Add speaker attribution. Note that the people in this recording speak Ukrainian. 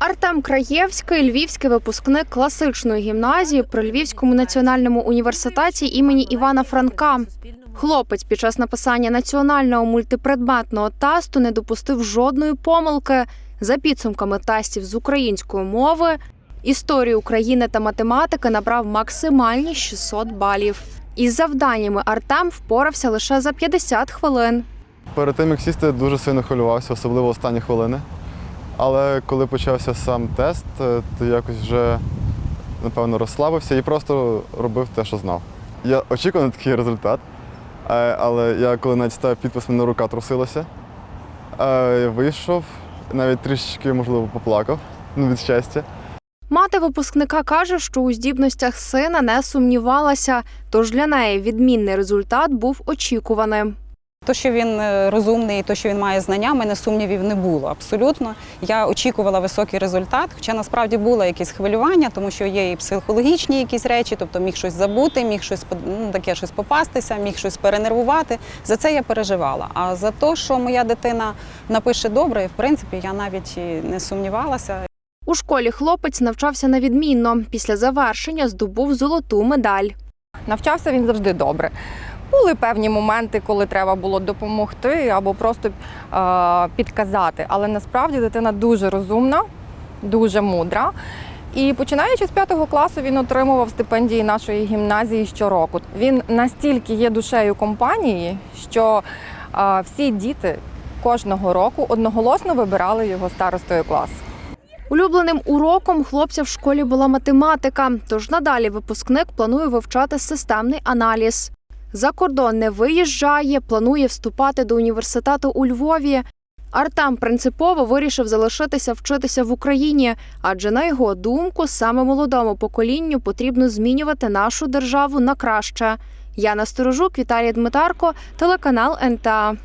Speaker 1: Артем Краєвський, львівський випускник класичної гімназії при Львівському національному університеті імені Івана Франка. Хлопець під час написання національного мультипредметного тесту не допустив жодної помилки. За підсумками тестів з української мови, історії України та математики набрав максимальні 600 балів. Із завданнями Артем впорався лише за 50 хвилин.
Speaker 2: Перед тим, як сісти, дуже сильно хвилювався, особливо останні хвилини. Але коли почався сам тест, е, то якось вже напевно розслабився і просто робив те, що знав. Я очікував на такий результат, е, але я коли навіть ставив підпис, мене рука трусилася. Е, Вийшов, навіть трішечки, можливо, поплакав ну, від щастя.
Speaker 1: Мати випускника каже, що у здібностях сина не сумнівалася, тож для неї відмінний результат був очікуваним.
Speaker 3: То, що він е, розумний, то, що він має знання, мене сумнівів не було. Абсолютно. Я очікувала високий результат, хоча насправді було якесь хвилювання, тому що є і психологічні якісь речі, тобто міг щось забути, міг щось ну, таке щось попастися, міг щось перенервувати. За це я переживала. А за те, що моя дитина напише добре, в принципі, я навіть і не сумнівалася.
Speaker 1: У школі хлопець навчався на відмінно. Після завершення здобув золоту медаль.
Speaker 4: Навчався він завжди добре. Були певні моменти, коли треба було допомогти або просто е, підказати. Але насправді дитина дуже розумна, дуже мудра. І починаючи з п'ятого класу, він отримував стипендії нашої гімназії щороку. Він настільки є душею компанії, що е, всі діти кожного року одноголосно вибирали його старостою класу.
Speaker 1: Улюбленим уроком хлопця в школі була математика, тож надалі випускник планує вивчати системний аналіз. За кордон не виїжджає, планує вступати до університету у Львові. Артем принципово вирішив залишитися вчитися в Україні, адже на його думку, саме молодому поколінню потрібно змінювати нашу державу на краще. Я Сторожук, Віталій Дмитарко, телеканал НТА.